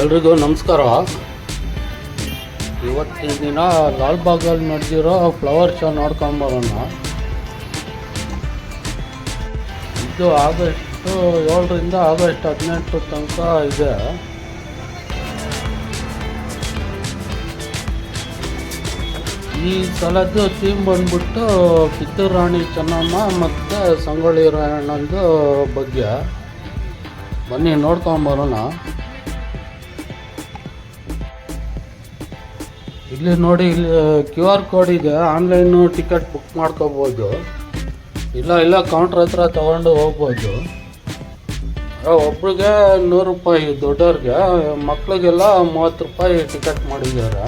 ಎಲ್ರಿಗೂ ನಮಸ್ಕಾರ. ಇವತ್ತಿನ ದಿನ ಲಾಲ್ಬಾಗಲ್ಲಿ ನಡೆದಿರೋ ಫ್ಲವರ್ ಶೋ ನೋಡ್ಕೊಂಬರೋಣ ಇದು ಆಗಸ್ಟು ಏಳರಿಂದ ಆಗಸ್ಟ್ ಹದಿನೆಂಟು ತನಕ ಇದೆ. ಈ ಸಲದ್ದು ಥೀಮ್ ಬಂದ್ಬಿಟ್ಟು ಕಿತ್ತೂರು ರಾಣಿ ಚೆನ್ನಮ್ಮ ಮತ್ತು ಸಂಗೊಳ್ಳಿ ರಾಯಣ್ಣಂದು ಬಗ್ಗೆ. ಬನ್ನಿ ನೋಡ್ಕೊಂಬರೋಣ ಇಲ್ಲಿ ನೋಡಿ, ಇಲ್ಲಿ ಕ್ಯೂ ಆರ್ ಕೋಡ್ ಇದೆ. ಆನ್ಲೈನು ಟಿಕೆಟ್ ಬುಕ್ ಮಾಡ್ಕೋಬೋದು. ಇಲ್ಲ ಇಲ್ಲ ಕೌಂಟ್ರ್ ಹತ್ರ ತಗೊಂಡು ಹೋಗ್ಬೋದು. ಒಬ್ರಿಗೆ ನೂರು ರೂಪಾಯಿ, ದೊಡ್ಡವ್ರಿಗೆ, ಮಕ್ಳಿಗೆಲ್ಲ ಮೂವತ್ತು ರೂಪಾಯಿ ಟಿಕೆಟ್ ಮಾಡಿದ್ದಾರೆ.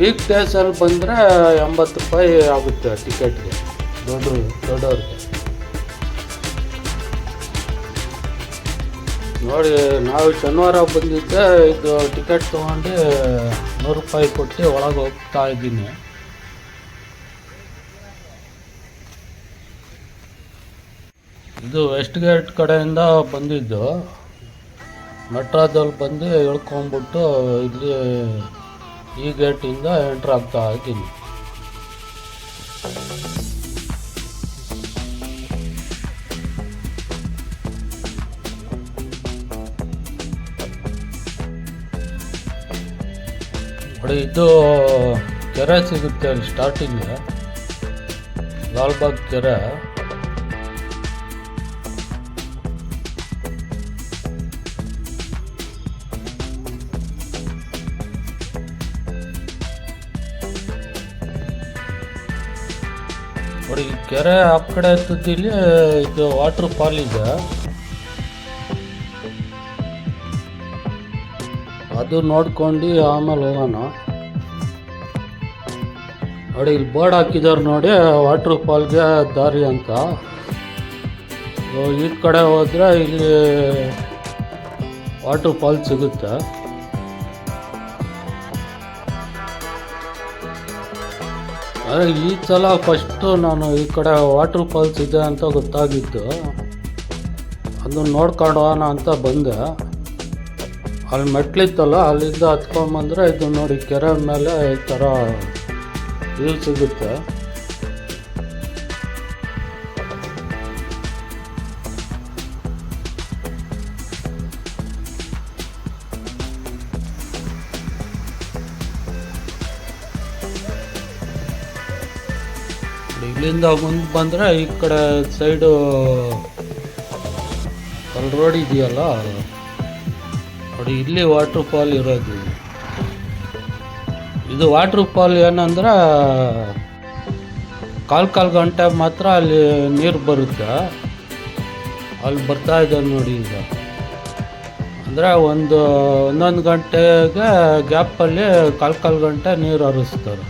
ವೀಕ್ ಡೇಸಲ್ಲಿ ಬಂದರೆ ಎಂಬತ್ತು ರೂಪಾಯಿ ಆಗುತ್ತೆ ಟಿಕೆಟ್ಗೆ ದೊಡ್ಡ ದೊಡ್ಡವ್ರಿಗೆ. ನೋಡಿ, ನಾವು ಶನಿವಾರ ಬಂದಿದ್ದೆ, ಇದು ಟಿಕೆಟ್ ತೊಗೊಂಡು ನೂರು ರೂಪಾಯಿ ಕೊಟ್ಟು ಒಳಗೆ ಹೋಗ್ತಾ ಇದ್ದೀನಿ. ಇದು ವೆಸ್ಟ್ ಗೇಟ್ ಕಡೆಯಿಂದ ಬಂದಿದ್ದು. ಮೆಟ್ರಾದಲ್ಲಿ ಬಂದು ಇಳ್ಕೊಂಬಿಟ್ಟು ಇಲ್ಲಿ ಈ ಗೇಟಿಂದ ಎಂಟ್ರ್ ಆಗ್ತಾ ಇದ್ದೀನಿ. ಇದು ಕೆರೆ ಸಿಗುತ್ತೆ ಅಲ್ಲಿ ಸ್ಟಾರ್ಟಿಂಗ್ ಲಾಲ್ಬಾಗ್ ಕೆರೆ ನೋಡಿ ಕೆರೆ ಆ ಕಡೆ ತುದಿಲಿ ಇದು ವಾಟರ್ ಫಾಲ್ ಇದೆ ಅದು ನೋಡ್ಕೊಂಡು ಆಮೇಲೆ ಹೋಗೋಣ. ನೋಡಿ, ಇಲ್ಲಿ ಬೋರ್ಡ್ ಹಾಕಿದ್ದಾರೆ ನೋಡಿ, ವಾಟ್ರ್ ಫಾಲ್ಗೆ ದಾರಿ ಅಂತ. ಈ ಕಡೆ ಹೋದರೆ ಇಲ್ಲಿ ವಾಟ್ರ್ ಫಾಲ್ ಸಿಗುತ್ತೆ. ಆದರೆ ಈ ಸಲ ಫಸ್ಟು ನಾನು ಈ ಕಡೆ ವಾಟ್ರ್ ಫಾಲ್ಸ್ ಇದೆ ಅಂತ ಗೊತ್ತಾಗಿದ್ದು ಅದನ್ನ ನೋಡ್ಕೊಂಡು ಅಂತ ಬಂದೆ. ಅಲ್ಲಿ ಮೆಟ್ಲಿತ್ತಲ್ಲ, ಅಲ್ಲಿಂದ ಹತ್ಕೊಂಬಂದ್ರೆ ಇದು ನೋಡಿ ಕೆರೆ ಮೇಲೆ ಈ ಥರ ಇದು ಸಿಗುತ್ತೆ. ಇಲ್ಲಿಂದ ಮುಂದೆ ಬಂದರೆ ಈ ಕಡೆ ಸೈಡು ಕಲ್ ರೋಡ್ ಇದೆಯಲ್ಲ ನೋಡಿ, ಇಲ್ಲಿ ವಾಟರ್ ಫಾಲ್ ಇರೋದು. ಇದು ವಾಟರ್ ಫಾಲ್ ಏನಂದ್ರೆ, ಕಾಲು ಕಾಲು ಗಂಟೆ ಮಾತ್ರ ಅಲ್ಲಿ ನೀರು ಬರುತ್ತೆ. ಅಲ್ಲಿ ಬರ್ತಾ ಇದೆ ನೋಡಿ ಈಗ. ಅಂದರೆ ಒಂದು ಒಂದೊಂದು ಗಂಟೆಗೆ ಗ್ಯಾಪಲ್ಲಿ ಕಾಲು ಕಾಲು ಗಂಟೆ ನೀರು ಹರಿಸ್ತಾರೆ.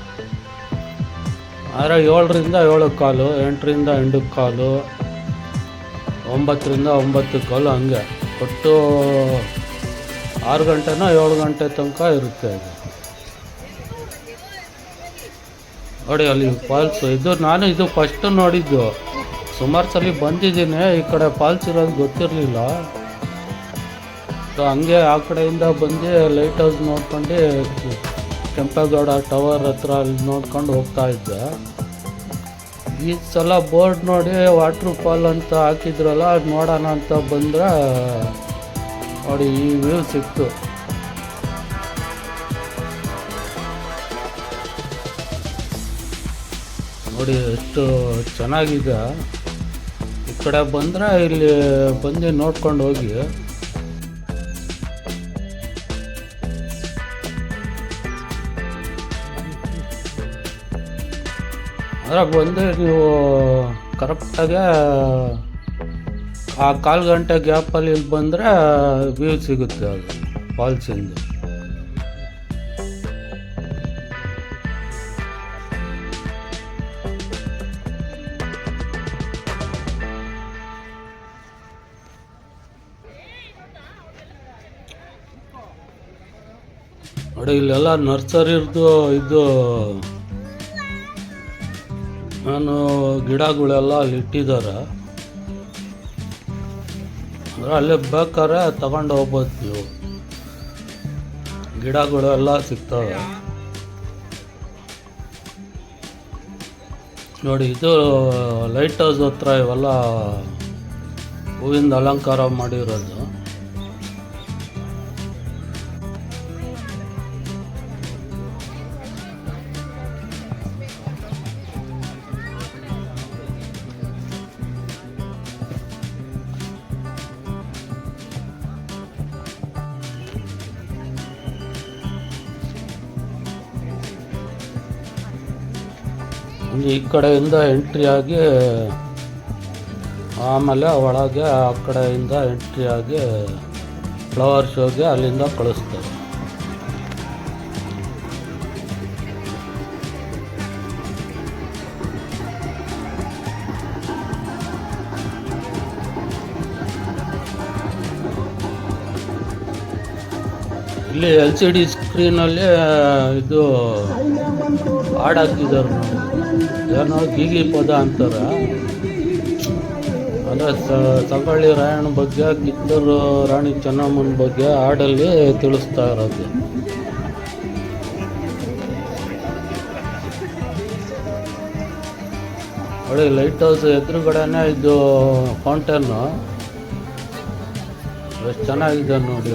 ಆದರೆ ಏಳರಿಂದ ಏಳು ಕಾಲು, ಎಂಟರಿಂದ ಎಂಟು ಕಾಲು, ಒಂಬತ್ತರಿಂದ ಒಂಬತ್ತು ಕಾಲು ಹಂಗೆ. ಒಟ್ಟು ಆರು ಗಂಟೆನೋ ಏಳು ಗಂಟೆ ತನಕ ಇರುತ್ತೆ ಅದು. ನೋಡಿ, ಅಲ್ಲಿ ಫಾಲ್ಸ್ ಇದು ನಾನು ಇದು ಫಸ್ಟ್ ನೋಡಿದ್ದು. ಸುಮಾರು ಸಲ ಬಂದಿದ್ದೀನಿ, ಈ ಕಡೆ ಫಾಲ್ಸ್ ಇರೋದು ಗೊತ್ತಿರಲಿಲ್ಲ. ಸೊ ಹಂಗೆ ಆ ಕಡೆಯಿಂದ ಬಂದು ಲೈಟ್ ಹೌಸ್ ನೋಡ್ಕೊಂಡು ಕೆಂಪೇಗೌಡ ಟವರ್ ಹತ್ರ ಅಲ್ಲಿ ನೋಡ್ಕೊಂಡು ಹೋಗ್ತಾ ಇದ್ದೆ. ಈ ಸಲ ಬೋರ್ಡ್ ನೋಡಿ ವಾಟ್ರ್ ಫಾಲ್ ಅಂತ ಹಾಕಿದ್ರಲ್ಲ, ಅದು ನೋಡೋಣ ಅಂತ ಬಂದರೆ ನೋಡಿ ಈ ವ್ಯೂ ಸಿಕ್ತು ನೋಡಿ, ಎಷ್ಟು ಚೆನ್ನಾಗಿದೆ. ಈ ಕಡೆ ಬಂದ್ರೆ, ಇಲ್ಲಿ ಬಂದು ನೋಡ್ಕೊಂಡು ಹೋಗಿ. ಅದ್ರಾಗ ಬಂದು ನೀವು ಕರೆಕ್ಟಾಗೆ ಆ ಕಾಲು ಗಂಟೆ ಗ್ಯಾಪಲ್ಲಿ ಇಲ್ಲಿ ಬಂದರೆ ವ್ಯೂ ಸಿಗುತ್ತೆ ಅದು ಫಾಲ್ಸಿಂದ ನೋಡಿ, ಇಲ್ಲೆಲ್ಲ ನರ್ಸರಿದು ಇದು ನಾನು ಗಿಡಗಳೆಲ್ಲ ಅಲ್ಲಿ ಇಟ್ಟಿದ್ದಾರೆ. ಅಂದ್ರೆ ಅಲ್ಲಿ ಬೇಕಾದ್ರೆ ತಗೊಂಡು ಹೋಗ್ಬೋದು. ನೀವು ಗಿಡಗಳು ಎಲ್ಲ ಸಿಗ್ತವೆ. ನೋಡಿ, ಇದು ಲೈಟ್ ಹೌಸ್ ಹತ್ರ ಇವೆಲ್ಲ ಹೂವಿಂದ ಅಲಂಕಾರ ಮಾಡಿರೋದು. ಈ ಕಡೆಯಿಂದ ಎಂಟ್ರಿ ಆಗಿ, ಆಮೇಲೆ ಒಳಗೆ ಆ ಕಡೆಯಿಂದ ಎಂಟ್ರಿ ಆಗಿ ಫ್ಲವರ್ ಶೋಗೆ ಅಲ್ಲಿಂದ ಕಳಿಸ್ತಾರೆ. ಇಲ್ಲಿ ಎಲ್ ಸಿ ಡಿ ಸ್ಕ್ರೀನಲ್ಲಿ ಇದು ಹಾಡು ಹಾಕಿದ್ದಾರೆ ನೋಡಿ. ಏನೋ ಗೀಗಿ ಪದ ಅಂತಾರೆ. ಅಂದರೆ ತಗೊಳ್ಳಿ ರಾಯಣ್ಣ ಬಗ್ಗೆ, ಕಿತ್ತೂರು ರಾಣಿ ಚೆನ್ನಮ್ಮನ ಬಗ್ಗೆ ಹಾಡಲ್ಲಿ ತಿಳಿಸ್ತಾ ಇರೋದು. ಒಳ್ಳೆ ಲೈಟ್ ಹೌಸ್ ಎದುರುಗಡೆನೆ ಇದು ಫೌಂಟೇನು ಎಷ್ಟು ಚೆನ್ನಾಗಿದೆ ನೋಡಿ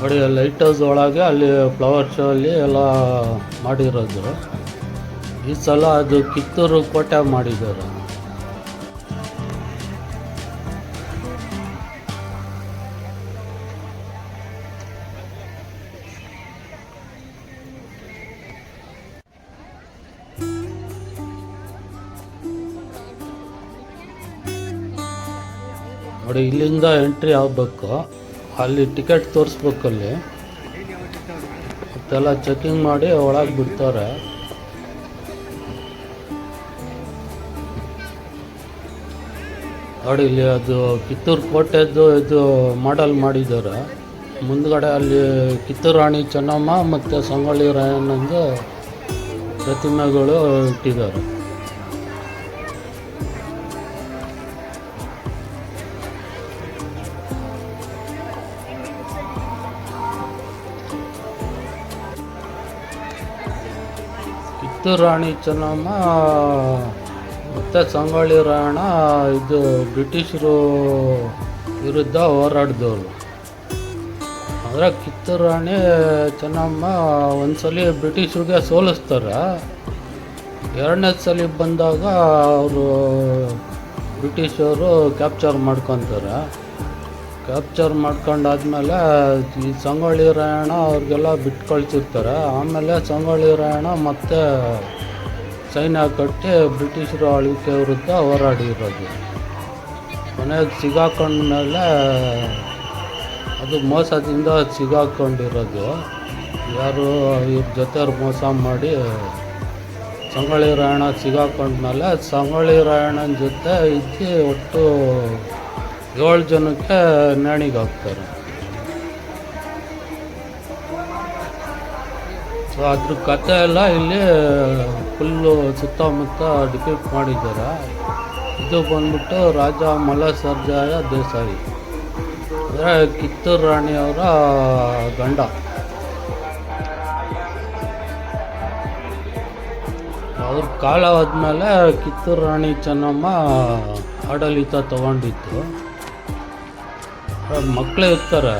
ನೋಡಿ ಲೈಟ್ ಹೌಸ್ ಒಳಗೆ ಅಲ್ಲಿ ಫ್ಲವರ್ ಶೋ ಅಲ್ಲಿ ಎಲ್ಲ ಮಾಡಿರೋದು. ಈ ಸಲ ಅದು ಕಿತ್ತೂರು ಕೋಟೆ ಮಾಡಿದ್ದಾರೆ. ನೋಡಿ, ಇಲ್ಲಿಂದ ಎಂಟ್ರಿ ಆಗಬೇಕು. ಅಲ್ಲಿ ಟಿಕೆಟ್ ತೋರಿಸ್ಬೇಕಲ್ಲಿ. ಮತ್ತೆಲ್ಲ ಚೆಕಿಂಗ್ ಮಾಡಿ ಒಳಗೆ ಬಿಡ್ತಾರೆ. ನೋಡಿ ಇಲ್ಲಿ ಅದು ಕಿತ್ತೂರು ಕೋಟೆದು ಇದು ಮಾಡಲ್ ಮಾಡಿದ್ದಾರೆ. ಮುಂದ್ಗಡೆ ಅಲ್ಲಿ ಕಿತ್ತೂರು ರಾಣಿ ಚೆನ್ನಮ್ಮ ಮತ್ತು ಸಂಗೊಳ್ಳಿ ರಾಯಣ್ಣಂದು ಪ್ರತಿಮೆಗಳು ಇಟ್ಟಿದ್ದಾರೆ. ಕಿತ್ತೂರು ರಾಣಿ ಚೆನ್ನಮ್ಮ, ಮತ್ತು ಸಂಗೊಳ್ಳಿ ರಾಯಣ್ಣ ಇದು ಬ್ರಿಟಿಷರು ವಿರುದ್ಧ ಹೋರಾಡಿದವರು. ಅಂದರೆ ಕಿತ್ತೂರು ರಾಣಿ ಚೆನ್ನಮ್ಮ ಒಂದ್ಸಲಿ ಬ್ರಿಟಿಷರಿಗೆ ಸೋಲಿಸ್ತಾರೆ. ಎರಡನೇ ಸಲ ಬಂದಾಗ ಅವರು ಬ್ರಿಟಿಷರು ಕ್ಯಾಪ್ಚರ್ ಮಾಡ್ಕೊತಾರೆ. ಕ್ಯಾಪ್ಚರ್ ಮಾಡ್ಕೊಂಡಾದ್ಮೇಲೆ ಈ ಸಂಗೊಳ್ಳಿ ರಾಯಣ್ಣ ಅವ್ರಿಗೆಲ್ಲ ಬಿಟ್ಟು ಆಮೇಲೆ ಸಂಗೊಳ್ಳಿ ರಾಯಣ್ಣ ಮತ್ತೆ ಸೈನ್ಯ ಕಟ್ಟಿ ಬ್ರಿಟಿಷರು ಆಳ್ವಿಕೆ ವಿರುದ್ಧ ಹೋರಾಡಿರೋದು ಕೊನೆಗೆ ಸಿಗಾಕೊಂಡ್ಮೇಲೆ ಅದು ಮೋಸದಿಂದ ಸಿಗಾಕೊಂಡಿರೋದು. ಯಾರು ಇವ್ರ ಜೊತೆ ಮೋಸ ಮಾಡಿ ಸಂಗೊಳ್ಳಿ ರಾಯಣ್ಣ ಸಿಗಾಕೊಂಡ್ಮೇಲೆ ಸಂಗೊಳ್ಳಿ ರಾಯಣ್ಣನ ಜೊತೆ ಇದ್ದು ಒಟ್ಟು ಏಳು ಜನಕ್ಕೆ ನಾಣಿಗೆ ಹಾಕ್ತಾರೆ. ಸೊ ಅದ್ರ ಕತೆ ಎಲ್ಲ ಇಲ್ಲಿ ಫುಲ್ಲು ಸುತ್ತಮುತ್ತ ಡಿಪೀಟ್ ಮಾಡಿದ್ದಾರೆ. ಇದು ಬಂದ್ಬಿಟ್ಟು ರಾಜ ಮಲ್ಲಸರ್ಜಾಯ ದೇಸಾಯಿ. ಅಂದರೆ ಕಿತ್ತೂರು ರಾಣಿಯವರ ಗಂಡ. ಅವ್ರ ಕಾಲ ಆದಮೇಲೆ ಕಿತ್ತೂರು ರಾಣಿ ಚೆನ್ನಮ್ಮ ಆಡಳಿತ ತಗೊಂಡಿತ್ತು ಮಕ್ಕಳು ಇರ್ತಾರೆ.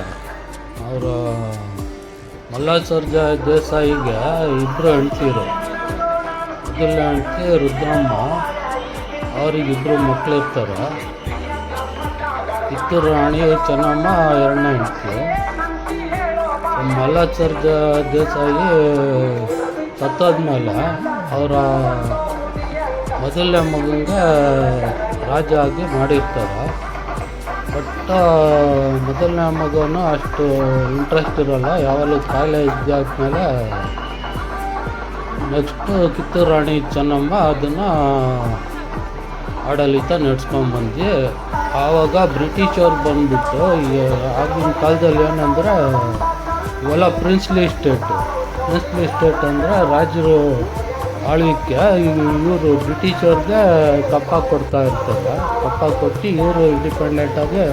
ಅವರು ಮಲ್ಲಾಸರ್ಜ ದೇಸಾಯಿಗೆ ಇಬ್ಬರು ಹೆಂಡ್ತಿರು. ಮೊದಲ ಹೆಂಡ್ತಿ ರುದ್ರಮ್ಮ ಅವರಿಗಿಬ್ಬರು ಮಕ್ಕಳು ಇರ್ತಾರೆ. ಕಿತ್ತೂರು ರಾಣಿ ಚೆನ್ನಮ್ಮ, ಎರಡನೇ ಹೆಂಡ್ತಿ. ಮಲ್ಲಾಸರ್ಜ ದೇಸಾಯಿ ಸತ್ತಾದ್ಮೇಲೆ ಅವರ ಮೊದಲನೇ ಮಗನಿಗೆ ರಾಜ ಆಗಿ ಮಾಡಿರ್ತಾರೆ. ಬಟ್ ಮೊದಲನೇ ಮಗನು ಅಷ್ಟು ಇಂಟ್ರೆಸ್ಟ್ ಇರೋಲ್ಲ. ಯಾವಾಗಲೂ ಕಾಲೇಜ್ ಆದಮೇಲೆ ನೆಕ್ಸ್ಟು ಕಿತ್ತೂರು ರಾಣಿ ಚೆನ್ನಮ್ಮ ಅದನ್ನು ಆಡಳಿತ ನಡೆಸ್ಕೊಂಬಂದು ಆವಾಗ ಬ್ರಿಟಿಷವ್ರು ಬಂದುಬಿಟ್ಟು ಆಗಿನ ಕಾಲದಲ್ಲಿ ಏನಂದರೆ, ಇವೆಲ್ಲ ಪ್ರಿನ್ಸ್ಲಿ ಸ್ಟೇಟು ಪ್ರಿನ್ಸ್ಲಿ ಸ್ಟೇಟ್ ಅಂದರೆ ರಾಜರು ಆಳ್ವಿಕೆ, ಇವರು ಬ್ರಿಟಿಷರ್ಗೆ ಕಪ್ಪ ಕೊಡ್ತಾ ಇರ್ತಾರೆ. ಕಪ್ಪ ಕೊಟ್ಟು ಇವರು ಇಂಡಿಪೆಂಡೆಂಟಾಗಿ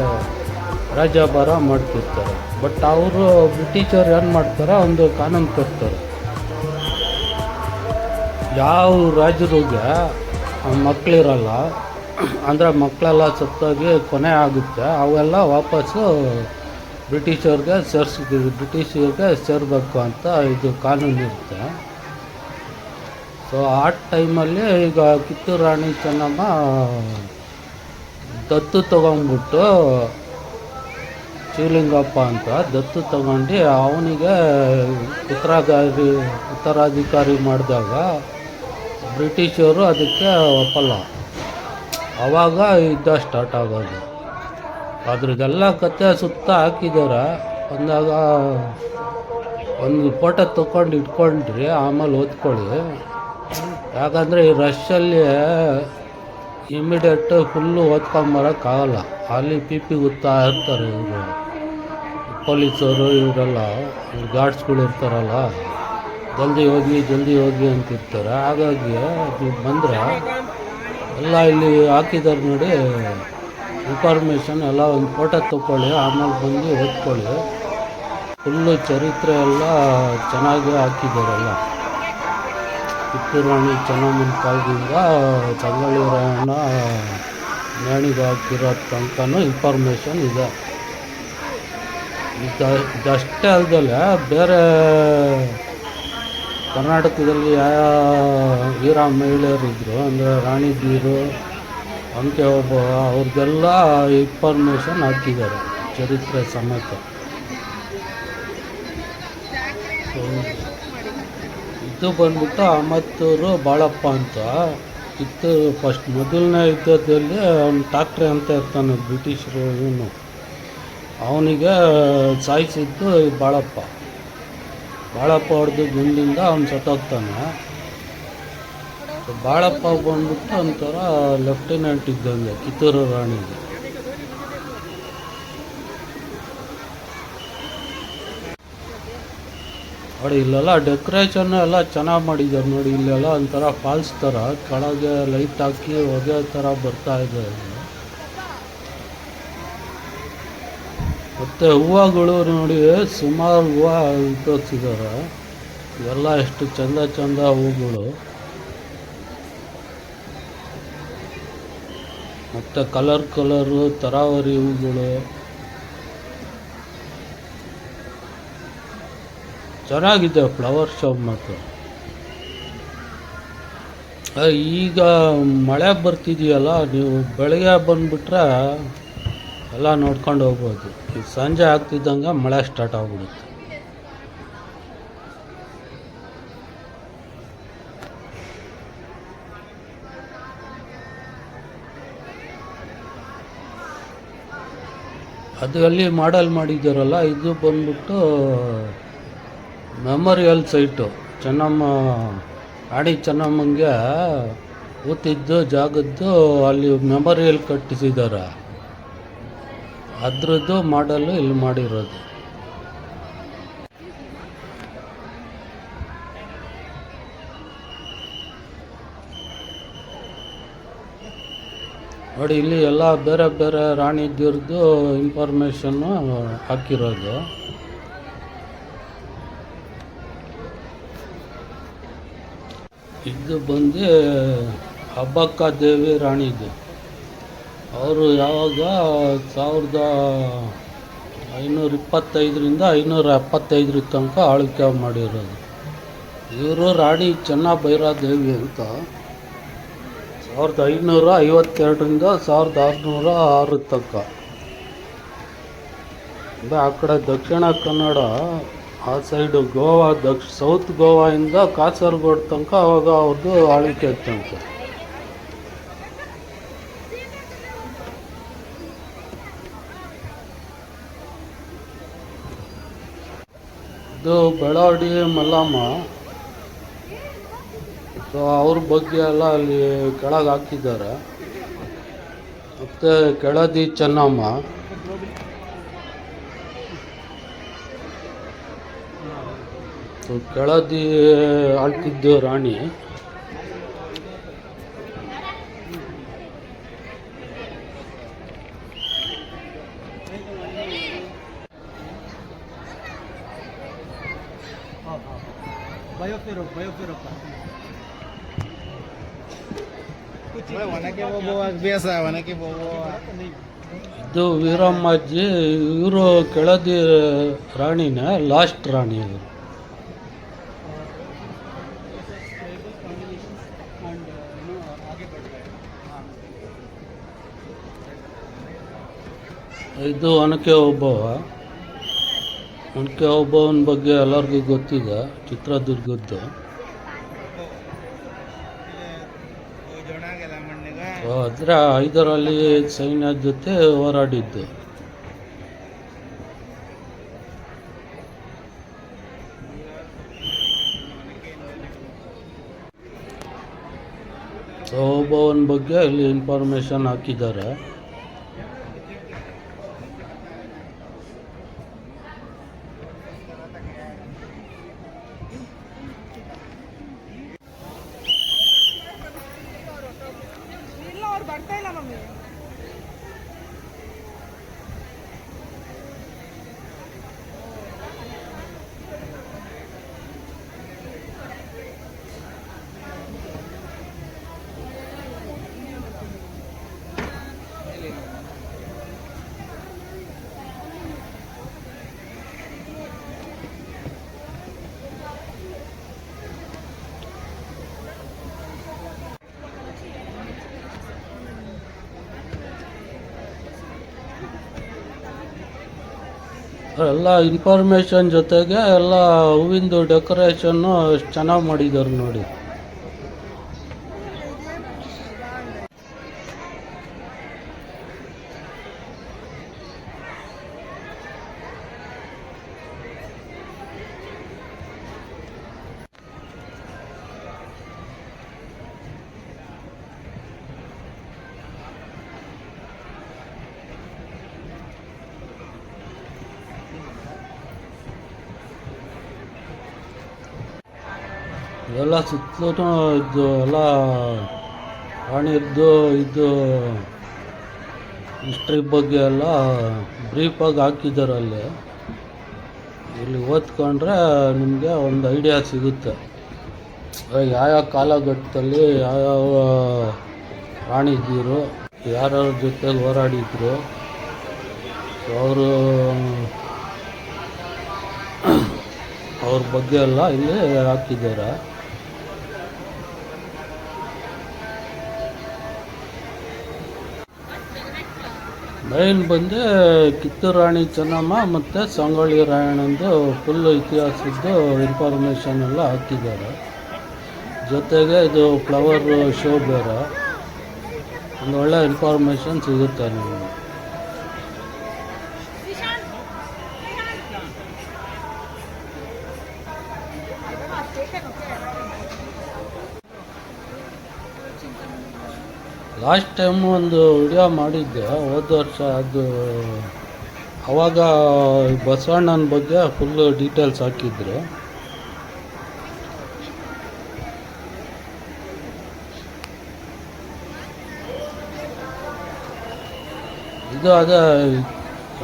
ರಾಜ್ಯಭಾರ ಮಾಡ್ತಿರ್ತಾರೆ. ಬಟ್ ಅವರು ಬ್ರಿಟಿಷರು ಏನು ಮಾಡ್ತಾರೆ? ಒಂದು ಕಾನೂನು ತರ್ತಾರೆ ಯಾವ ರಾಜರಿಗೆ ಮಕ್ಕಳಿರಲ್ಲ ಅಂದರೆ ಮಕ್ಕಳೆಲ್ಲ ಸತ್ತೋಗಿ ಕೊನೆ ಆಗುತ್ತೆ, ಅವೆಲ್ಲ ವಾಪಸ್ಸು ಬ್ರಿಟಿಷವ್ರಿಗೆ ಸೇರ್ಸ್ ಬ್ರಿಟಿಷರಿಗೆ ಸೇರಬೇಕು ಅಂತ ಇದು ಕಾನೂನು ಇರುತ್ತೆ. ಸೊ ಆ ಟೈಮಲ್ಲಿ ಈಗ ಕಿತ್ತೂರು ರಾಣಿ ಚೆನ್ನಮ್ಮ ದತ್ತು ತಗೊಂಡ್ಬಿಟ್ಟು ಶಿವಲಿಂಗಪ್ಪ ಅಂತ ದತ್ತು ತಗೊಂಡು ಅವನಿಗೆ ಉತ್ತರಾಧಿಕಾರಿ ಉತ್ತರಾಧಿಕಾರಿ ಮಾಡಿದಾಗ ಬ್ರಿಟಿಷರು ಅದಕ್ಕೆ ಒಪ್ಪಲ್ಲ. ಆವಾಗ ಯುದ್ಧ ಸ್ಟಾರ್ಟ್ ಆಗೋದು. ಅದ್ರದ್ದೆಲ್ಲ ಕತೆ ಸುತ್ತ ಹಾಕಿದಾರೆ. ಅಂದಾಗ ಒಂದು ಫೋಟೋ ತೊಗೊಂಡು ಇಟ್ಕೊಂಡ್ರಿ ಆಮೇಲೆ ಓದ್ಕೊಳ್ಳಿ. ಯಾಕಂದರೆ ಈ ರಶಲ್ಲಿ ಇಮಿಡಿಯೇಟ್ ಫುಲ್ಲು ಓದ್ಕೊಂಬರೋಕ್ಕಾಗಲ್ಲ ಅಲ್ಲಿ ಪಿ ಪಿ ಗೊತ್ತಾ ಇರ್ತಾರೆ ಇವರು. ಪೊಲೀಸರು ಇವರೆಲ್ಲ ಗಾರ್ಡ್ಸ್ಗಳು ಇರ್ತಾರಲ್ಲ, ಜಲ್ದಿ ಹೋಗಿ ಜಲ್ದಿ ಹೋಗಿ ಅಂತಿರ್ತಾರೆ. ಹಾಗಾಗಿ ನೀವು ಬಂದರೆ ಎಲ್ಲ ಇಲ್ಲಿ ಹಾಕಿದ್ದಾರೆ ನೋಡಿ ಇನ್ಫಾರ್ಮೇಷನ್ ಎಲ್ಲ ಒಂದು ಫೋಟೋ ತೊಗೊಳ್ಳಿ ಆಮೇಲೆ ಬಂದು ಓದ್ಕೊಳ್ಳಿ ಫುಲ್ಲು ಚರಿತ್ರೆ ಎಲ್ಲ ಚೆನ್ನಾಗಿ ಹಾಕಿದ್ದಾರೆಲ್ಲ ಕಿತ್ತೂರು ರಾಣಿ ಚೆನ್ನಮ್ಮನ ಕಾಲದಿಂದ ಸಂಗೊಳ್ಳಿ ರಾಯಣ್ಣ ನೇಣಿಗೆ ತನಕನೂ ಇನ್ಫಾರ್ಮೇಷನ್ ಇದೆ. ಇದ ಇದಷ್ಟೇ ಅಲ್ಲದಲ್ಲೇ ಬೇರೆ ಕರ್ನಾಟಕದಲ್ಲಿ ಯಾವ ವೀರ ಮಹಿಳೆಯರಿದ್ದರು ಅಂದರೆ ರಾಣಿ ಬೀರು, ಅಂಕೆ ಒಬ್ಬ, ಅವ್ರದ್ದೆಲ್ಲ ಇನ್ಫಾರ್ಮೇಷನ್ ಹಾಕಿದ್ದಾರೆ, ಚರಿತ್ರೆ ಸಮೇತ. ಇದು ಬಂದ್ಬಿಟ್ಟು ಅಮತ್ತೂರು ಬಾಳಪ್ಪ ಅಂತ. ಕಿತ್ತೂರು ಫಸ್ಟ್ ಮೊದಲನೇ ಯುದ್ಧದಲ್ಲಿ ಅವ್ನು ಠಾಕ್ರೆ ಅಂತ ಇರ್ತಾನೆ ಬ್ರಿಟಿಷರು ಇವನು. ಅವನಿಗೆ ಸಾಯಿಸಿದ್ದು ಬಾಳಪ್ಪ. ಬಾಳಪ್ಪ ಹೊಡೆದು ಗುಂಡಿಂದ ಅವ್ನು ಸತ್ತೋಗ್ತಾನೆ. ಬಾಳಪ್ಪ ಬಂದ್ಬಿಟ್ಟು ಒಂಥರ ಲೆಫ್ಟಿನೆಂಟ್ ಇದ್ದಂಗೆ ಕಿತ್ತೂರು ರಾಣಿಗೆ. ನೋಡಿ, ಇಲ್ಲೆಲ್ಲ ಡೆಕೋರೇಷನ್ ಎಲ್ಲ ಚೆನ್ನಾಗಿ ಮಾಡಿದ್ದಾರೆ ನೋಡಿ, ಇಲ್ಲೆಲ್ಲ ಒಂಥರ ಫಾಲ್ಸ್ ಥರ ಕೆಳಗೆ ಲೈಟ್ ಹಾಕಿ ಹೊಗೆ ಥರ ಬರ್ತಾ ಇದೆ. ಮತ್ತು ಹೂವುಗಳು ನೋಡಿ, ಸುಮಾರು ಹೂವು ಉಪಯೋಗಿಸಿದ್ದಾರೆ ಇವೆಲ್ಲ ಎಷ್ಟು ಚಂದ ಚಂದ ಹೂಗಳು ಮತ್ತು ಕಲರ್ ಕಲರು ತರಾವರಿ ಹೂಗಳು ಚೆನ್ನಾಗಿದೆ ಫ್ಲವರ್ ಶೋ ಮಾತ್ರ ಈಗ ಮಳೆ ಬರ್ತಿದೆಯಲ್ಲ, ನೀವು ಬೆಳಗ್ಗೆ ಬಂದುಬಿಟ್ರೆ ಎಲ್ಲ ನೋಡ್ಕೊಂಡು ಹೋಗ್ಬೋದು. ಈಗ ಸಂಜೆ ಆಗ್ತಿದ್ದಂಗೆ ಮಳೆ ಸ್ಟಾರ್ಟ್ ಆಗ್ಬಿಡುತ್ತೆ. ಅದು ಅಲ್ಲಿ ಮಾಡಲ್ ಮಾಡಿದ್ದಾರಲ್ಲ, ಇದು ಬಂದ್ಬಿಟ್ಟು ಮೆಮೊರಿಯಲ್ ಸೈಟು ಚೆನ್ನಮ್ಮ ರಾಣಿ ಚೆನ್ನಮ್ಮಂಗೆ ಕೂತಿದ್ದು ಜಾಗದ್ದು, ಅಲ್ಲಿ ಮೆಮೊರಿಯಲ್ ಕಟ್ಟಿಸಿದ್ದಾರೆ ಅದರದ್ದು ಮಾಡಲು ಇಲ್ಲಿ ಮಾಡಿರೋದು. ನೋಡಿ, ಇಲ್ಲಿ ಎಲ್ಲ ಬೇರೆ ಬೇರೆ ರಾಣಿದ್ದಿರದು ಇನ್ಫಾರ್ಮೇಷನ್ನು ಹಾಕಿರೋದು. ಇದು ಬಂದು ಹಬ್ಬಕ್ಕ ದೇವಿ ರಾಣಿದು ಅವರು ಯಾವಾಗ ಸಾವಿರದ ಐನೂರ ಇಪ್ಪತ್ತೈದರಿಂದ ಐನೂರ ಎಪ್ಪತ್ತೈದರ ತನಕ ಆಳ್ವಿಕೆ ಮಾಡಿರೋದು. ಇವರು ರಾಣಿ ಚೆನ್ನಭೈರಾದೇವಿ ಅಂತ. ಸಾವಿರದ ಐನೂರ ಐವತ್ತೆರಡರಿಂದ ಸಾವಿರದ ಆರುನೂರ ಆರು ತನಕ. ಅಂದರೆ ಆ ಕಡೆ ದಕ್ಷಿಣ ಕನ್ನಡ ಆ ಸೈಡು ಗೋವಾ, ದಕ್ಷ ಸೌತ್ ಗೋವಾಯಿಂದ ಕಾಸರಗೋಡು ತನಕ ಅವಾಗ ಅವ್ರದ್ದು ಆಳ್ವಿಕೆ ಇತ್ತಂತೆ. ಇದು ಬೆಳಾಡಿ ಮಲ್ಲಮ್ಮ. ಸೊ ಅವ್ರ ಬಗ್ಗೆ ಎಲ್ಲ ಅಲ್ಲಿ ಕೆಳಗೆ ಹಾಕಿದ್ದಾರೆ. ಮತ್ತು ಕೆಳದಿ ಚೆನ್ನಮ್ಮ. ಕೆಳದಿ ಆಳ್ತಿದ್ದು ರಾಣಿ. ಇದು ವೀರಮ್ಮಾಜಿ ಇವರು ಕೆಳದಿ ರಾಣಿನ ಲಾಸ್ಟ್ ರಾಣಿ ಇವರು. ಇದು ಒನಕೆ ಓಬವ್ವ ಒನಕೆ ಓಬವ್ವನ ಬಗ್ಗೆ ಎಲ್ಲರಿಗೂ ಗೊತ್ತಿದೆ, ಚಿತ್ರದುರ್ಗದ್ದು. ಅದರ ಐದರಲ್ಲಿ ಸೈನ್ಯ ಜೊತೆ ಹೋರಾಡಿದ್ದು. ಓಬವ್ವನ ಬಗ್ಗೆ ಇಲ್ಲಿ ಇನ್ಫಾರ್ಮೇಷನ್ ಹಾಕಿದ್ದಾರೆ ಇಲ್ಲ ಅವ್ರು ಬರ್ತಾ ಇಲ್ಲ ಮಮ್ಮಿ ಎಲ್ಲ ಇನ್ಫಾರ್ಮೇಷನ್ ಜೊತೆಗೆ ಎಲ್ಲ ಹೂವಿಂದು ಡೆಕೋರೇಷನ್ನು ಎಷ್ಟು ಚೆನ್ನಾಗಿ ಮಾಡಿದ್ದಾರೆ ನೋಡಿ. ಎಲ್ಲ ಸುತ್ತಲೂ ಇದು ಎಲ್ಲ ರಾಣಿಯದ್ದು ಇದು ಹಿಸ್ಟ್ರಿ ಬಗ್ಗೆ ಎಲ್ಲ ಬ್ರೀಫಾಗಿ ಹಾಕಿದ್ದಾರೆ ಅಲ್ಲಿ. ಇಲ್ಲಿ ಓದ್ಕೊಂಡ್ರೆ ನಿಮಗೆ ಒಂದು ಐಡಿಯಾ ಸಿಗುತ್ತೆ. ಯಾವ್ಯಾವ ಕಾಲಘಟ್ಟದಲ್ಲಿ ಯಾವ್ಯಾವ ರಾಣಿದ್ದೀರು ಯಾರ್ಯಾರ ಜೊತೆಲಿ ಹೋರಾಡಿದ್ರು ಅವರು ಅವ್ರ ಬಗ್ಗೆ ಎಲ್ಲ ಇಲ್ಲಿ ಹಾಕಿದ್ದಾರೆ. ಮೈನ್ ಬಂದು ಕಿತ್ತೂರು ರಾಣಿ ಚೆನ್ನಮ್ಮ ಮತ್ತು ಸಂಗೊಳ್ಳಿ ರಾಯಣ್ಣಂದು ಫುಲ್ ಇತಿಹಾಸದ್ದು ಇನ್ಫಾರ್ಮೇಷನ್ ಎಲ್ಲ ಹಾಕಿದ್ದಾರೆ. ಜೊತೆಗೆ ಇದು ಫ್ಲವರ್ ಶೋ ಬೇರೆ. ಒಂದು ಒಳ್ಳೆ ಇನ್ಫಾರ್ಮೇಷನ್ ಸಿಗುತ್ತೆ ನಿಮಗೆ. ಲಾಸ್ಟ್ ಟೈಮ್ ಒಂದು ವಿಡಿಯೋ ಮಾಡಿದ್ದೆ, ಹೋದ ವರ್ಷ ಅದು, ಅವಾಗ ಬಸವಣ್ಣನ ಬಗ್ಗೆ ಫುಲ್ ಡೀಟೇಲ್ಸ್ ಹಾಕಿದ್ರು. ಇದು ಅದೇ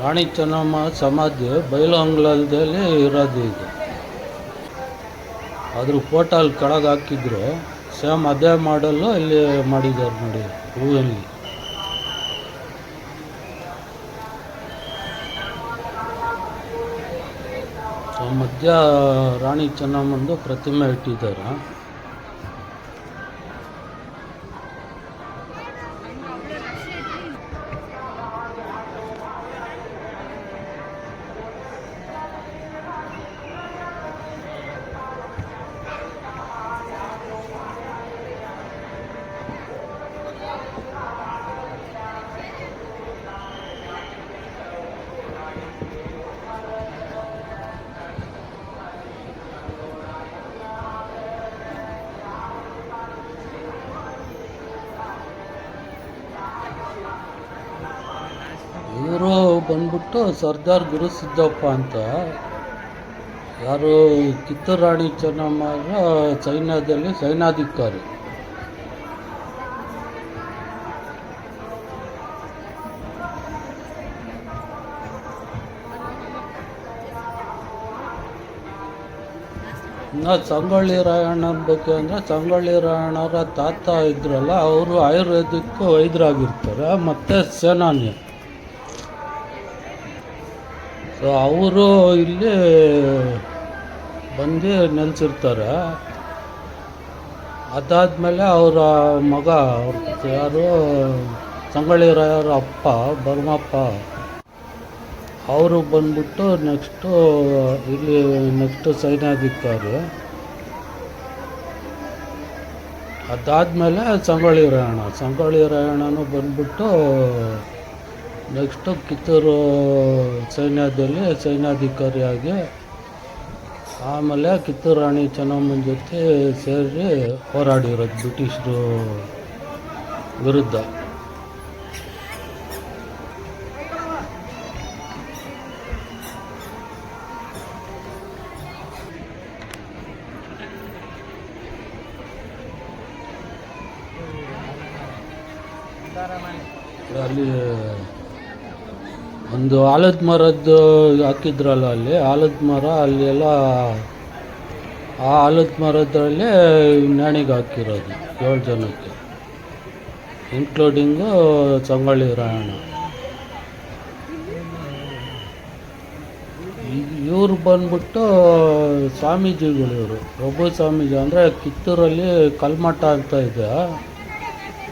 ರಾಣಿ ಚೆನ್ನಮ್ಮ ಸಮಾಧಿ, ಬೈಲಹೊಂಗಲದಲ್ಲಿ ಇರೋದು ಇದು. ಅದ್ರ ಫೋಟೋ ಕೆಳಗೆ ಹಾಕಿದ್ರು. ಸೇಮ್ ಅದೇ ಮಾಡಲ್ಲು ಇಲ್ಲಿ ಮಾಡಿದ್ದಾರೆ ನೋಡಿ ಹೂವಲ್ಲಿ. ಮಧ್ಯ ರಾಣಿ ಚೆನ್ನಮ್ಮಂದು ಪ್ರತಿಮೆ ಇಟ್ಟಿದ್ದಾರೆ? ಬಂದ್ಬಿಟ್ಟು ಸರ್ದಾರ್ ಗುರು ಸಿದ್ದಪ್ಪ ಅಂತ. ಯಾರು ಕಿತ್ತೂರು ರಾಣಿ ಚೈನಾದಲ್ಲಿ ಸೈನ್ಯದಲ್ಲಿ ಸೈನ್ಯಾಧಿಕಾರಿ. ಇನ್ನು ಸಂಗೊಳ್ಳಿ ರಾಯಣ್ಣನ ಬಗ್ಗೆ ಅಂದರೆ ಸಂಗೊಳ್ಳಿ ರಾಯಣ್ಣರ ತಾತ ಇದ್ರಲ್ಲ, ಅವರು ಆಯುರ್ವೇದಿಕ್ ವೈದ್ಯರಾಗಿರ್ತಾರೆ, ಮತ್ತು ಸೇನಾನಿ ಸೊ ಅವರು ಇಲ್ಲಿ ಬಂದು ನೆಲೆಸಿರ್ತಾರೆ. ಅದಾದಮೇಲೆ ಅವರ ಮಗ ಯಾರು ಸಂಗೊಳ್ಳಿ ರಾಯರ ಅಪ್ಪ ಬರ್ಮಪ್ಪ ಅವರು ಬಂದ್ಬಿಟ್ಟು ನೆಕ್ಸ್ಟು ಇಲ್ಲಿ ನೆಕ್ಸ್ಟು ಸೈನ್ಯಾಧಿಕಾರಿ ಅದಾದಮೇಲೆ ಸಂಗೊಳ್ಳಿ ರಾಯಣ್ಣ ಸಂಗೊಳ್ಳಿ ರಾಯಣ್ಣನೂ ಬಂದ್ಬಿಟ್ಟು ನೆಕ್ಸ್ಟು ಕಿತ್ತೂರು ಸೈನ್ಯದಲ್ಲಿ ಸೈನ್ಯಾಧಿಕಾರಿಯಾಗಿ ಆಮೇಲೆ ಕಿತ್ತೂರು ರಾಣಿ ಚೆನ್ನಮ್ಮನ ಜೊತೆ ಸೇರಿ ಹೋರಾಡಿರೋದು ಬ್ರಿಟಿಷರು ವಿರುದ್ಧ. ಅಲ್ಲಿ ಒಂದು ಆಲದ ಮರದ್ದು ಹಾಕಿದ್ರಲ್ಲ ಅಲ್ಲಿ, ಆಲದ ಮರ ಅಲ್ಲಿ ಎಲ್ಲ ಆ ಆಲದ ಮರದಲ್ಲೇ ನ್ಯಾಣಿಗೆ ಹಾಕಿರೋದು ಏಳು ಜನಕ್ಕೆ ಇನ್ಕ್ಲೂಡಿಂಗು ಸಂಗೊಳ್ಳಿ ರಾಯಣ್ಣ. ಇವ್ರು ಬಂದ್ಬಿಟ್ಟು ಸ್ವಾಮೀಜಿಗಳು ಇವರು ಪ್ರಭು ಸ್ವಾಮೀಜಿ ಅಂದರೆ ಕಿತ್ತೂರಲ್ಲಿ ಕಲ್ಮಠ ಅಂತ ಇದೆ.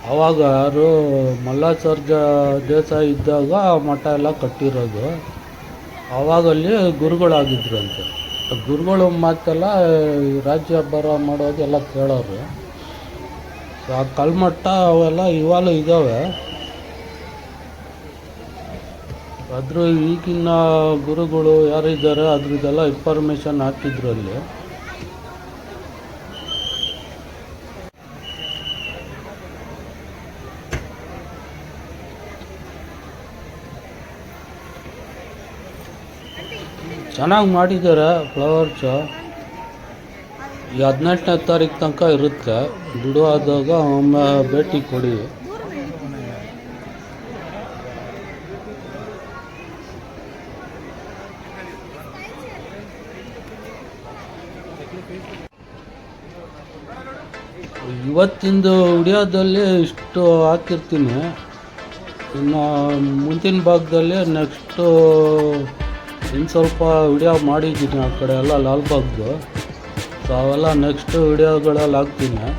ಅವಾಗ ಯಾರು ಮಲ್ಲಾಚಾರ್ಜ ದೇಸಾಯಿ ಇದ್ದಾಗ ಆ ಮಠ ಎಲ್ಲ ಕಟ್ಟಿರೋದು. ಅವಾಗಲ್ಲಿ ಗುರುಗಳಾಗಿದ್ರಂತೆ. ಗುರುಗಳು ಮಾತೆಲ್ಲ ರಾಜ್ಯ ಹಬ್ಬರ ಮಾಡೋದೆಲ್ಲ ಕೇಳೋರು. ಆ ಕಲ್ಮಟ್ಟ ಅವೆಲ್ಲ ಇವಾಗಲೂ ಇದ್ದಾವೆ. ಆದರೂ ಈಗಿನ ಗುರುಗಳು ಯಾರಿದ್ದಾರೆ ಅದ್ರದ್ದೆಲ್ಲ ಇನ್ಫಾರ್ಮೇಷನ್ ಹಾಕಿದ್ರು ಅಲ್ಲಿ. ಚೆನ್ನಾಗಿ ಮಾಡಿದ್ದಾರೆ ಫ್ಲವರ್ ಶೋ ಈ ಹದಿನೆಂಟನೇ ತಾರೀಕು ತನಕ ಇರುತ್ತೆ. ಬಿಡುವಾದಾಗ ಒಮ್ಮೆ ಭೇಟಿ ಕೊಡಿ. ಇವತ್ತಿಂದು ವಿಡಿಯೋದಲ್ಲಿ ಇಷ್ಟು ಹಾಕಿರ್ತೀನಿ. ಇನ್ನು ಮುಂದಿನ ಭಾಗದಲ್ಲಿ ನೆಕ್ಸ್ಟು ಇನ್ನು ಸ್ವಲ್ಪ ವಿಡಿಯೋ ಮಾಡಿದ್ದೀನಿ ಆ ಕಡೆ ಎಲ್ಲ ಲಾಲ್ಬಾಗ್ದು ಸೊ ಅವೆಲ್ಲ ನೆಕ್ಸ್ಟ್ ವಿಡಿಯೋಗಳಲ್ಲಿ ಹಾಕ್ತೀನಿ.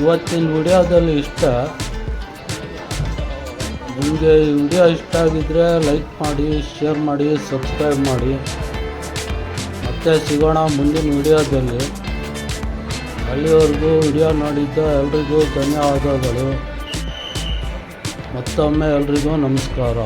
ಇವತ್ತಿನ ವಿಡಿಯೋದಲ್ಲಿ ಇಷ್ಟ. ನಿಮಗೆ ಈ ವಿಡಿಯೋ ಇಷ್ಟ ಆಗಿದ್ದರೆ ಲೈಕ್ ಮಾಡಿ ಶೇರ್ ಮಾಡಿ ಸಬ್ಸ್ಕ್ರೈಬ್ ಮಾಡಿ. ಮತ್ತೆ ಸಿಗೋಣ ಮುಂದಿನ ವಿಡಿಯೋದಲ್ಲಿ ಅಲ್ಲಿವರೆಗೂ ವಿಡಿಯೋ ನೋಡಿದ್ದ ಎಲ್ರಿಗೂ ಧನ್ಯವಾದಗಳು. ಮತ್ತೊಮ್ಮೆ ಎಲ್ರಿಗೂ ನಮಸ್ಕಾರ.